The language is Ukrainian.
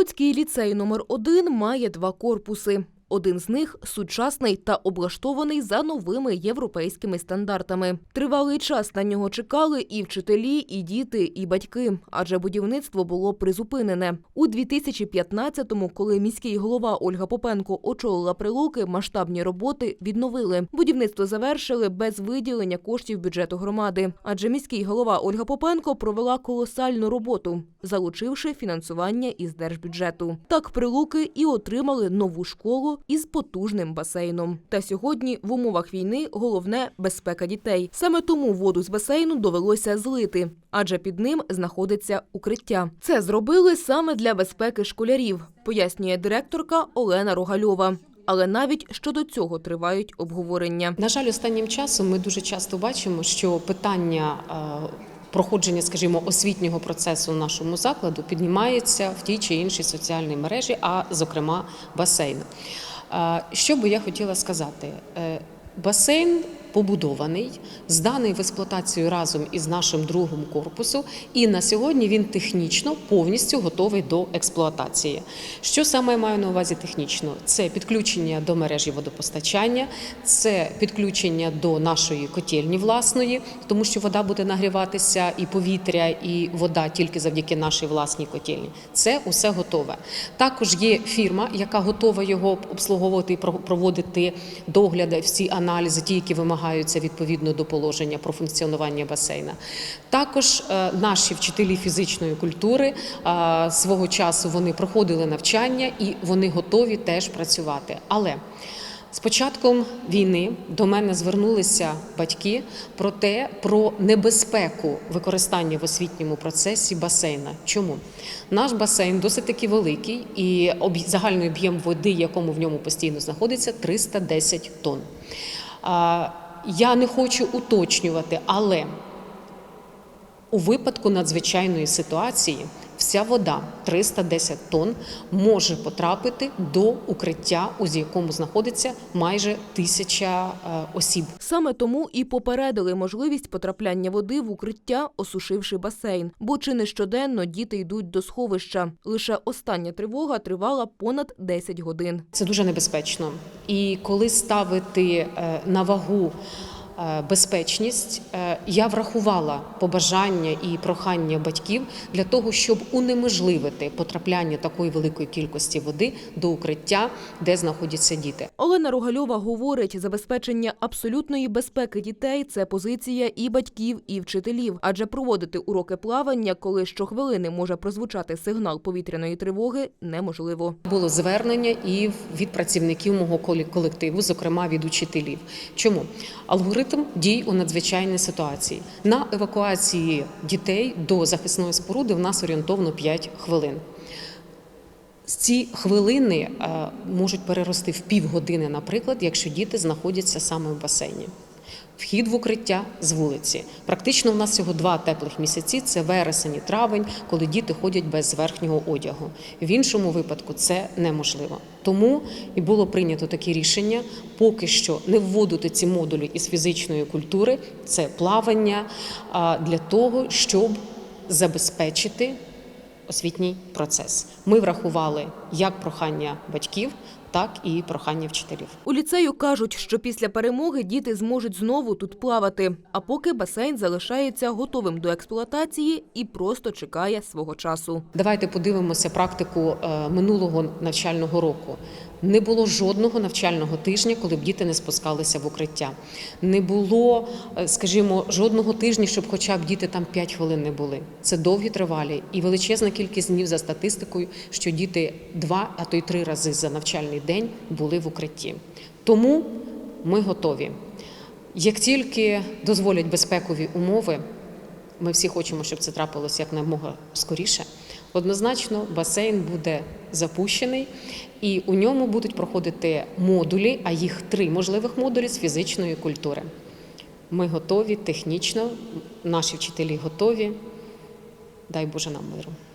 Прилуцький ліцей номер 1 має два корпуси. Один з них сучасний та облаштований за новими європейськими стандартами. Тривалий час на нього чекали і вчителі, і діти, і батьки, адже будівництво було призупинене. У 2015-му, коли міський голова Ольга Попенко очолила прилуки, масштабні роботи відновили. Будівництво завершили без виділення коштів бюджету громади, адже міський голова Ольга Попенко провела колосальну роботу, залучивши фінансування із держбюджету. Так прилуки і отримали нову школу із потужним басейном. Та сьогодні в умовах війни головне безпека дітей. Саме тому воду з басейну довелося злити, адже під ним знаходиться укриття. Це зробили саме для безпеки школярів, пояснює директорка Олена Рогальова. Але навіть щодо цього тривають обговорення. На жаль, останнім часом ми дуже часто бачимо, що питання е, проходження, скажімо, освітнього процесу в нашому закладу піднімається в тій чи іншій соціальній мережі, а зокрема басейн. Е, Що би я хотіла сказати? Е, Басейн побудований, зданий в експлуатацію разом із нашим другим корпусом, і на сьогодні він технічно повністю готовий до експлуатації. Що саме я маю на увазі технічно? Це підключення до мережі водопостачання, це підключення до нашої котельні власної, тому що вода буде нагріватися і повітря, і вода тільки завдяки нашій власній котельні. Це усе готове. Також є фірма, яка готова його обслуговувати і проводити догляди, всі аналізи, ті, які вимагаються відповідно до положення про функціонування басейна. Також е, наші вчителі фізичної культури е, свого часу вони проходили навчання і вони готові теж працювати. Але з початком війни до мене звернулися батьки про те, про небезпеку використання в освітньому процесі басейна. Чому наш басейн досить таки великий, і загальний об'єм води, якому в ньому постійно знаходиться, 310 тонн. Я не хочу уточнювати, але у випадку надзвичайної ситуації вся вода 310 тонн може потрапити до укриття, у якому знаходиться майже тисяча е, осіб. Саме тому і попередили можливість потрапляння води в укриття, осушивши басейн. Бо чи не щоденно діти йдуть до сховища. Лише остання тривога тривала понад 10 годин. Це дуже небезпечно. І коли ставити е, на вагу безпечність, е, я врахувала побажання і прохання батьків для того, щоб унеможливити потрапляння такої великої кількості води до укриття, де знаходяться діти. Олена Рогальова говорить, забезпечення абсолютної безпеки дітей це позиція і батьків, і вчителів. Адже проводити уроки плавання, коли щохвилини може прозвучати сигнал повітряної тривоги, неможливо. Було звернення і від працівників мого колективу, зокрема від учителів. Чому алгоритм дій у надзвичайній ситуації на евакуації дітей до захисної споруди в нас орієнтовно 5 хвилин. Ці хвилини е, можуть перерости в півгодини, наприклад, якщо діти знаходяться саме в басейні. Вхід в укриття з вулиці. Практично в нас всього два теплих місяці це вересень і травень, коли діти ходять без верхнього одягу. В іншому випадку це неможливо. Тому і було прийнято таке рішення поки що не вводити ці модулі із фізичної культури, це плавання для того, щоб забезпечити освітній процес. Ми врахували як прохання батьків, так і прохання вчителів. У ліцею кажуть, що після перемоги діти зможуть знову тут плавати. А поки басейн залишається готовим до експлуатації і просто чекає свого часу. Давайте подивимося практику е, минулого навчального року. Не було жодного навчального тижня, коли б діти не спускалися в укриття. Не було, е, скажімо, жодного тижня, щоб хоча б діти там 5 хвилин не були. Це довгі тривалі і величезна кількість днів за статистикою, що діти два, а то й три рази за навчальний день були в укритті. Тому ми готові. Як тільки дозволять безпекові умови, ми всі хочемо, щоб це трапилося якнаймога скоріше. Однозначно, басейн буде запущений, і у ньому будуть проходити модулі, а їх три можливих модулі з фізичної культури. Ми готові технічно, наші вчителі готові. Дай Боже нам миру.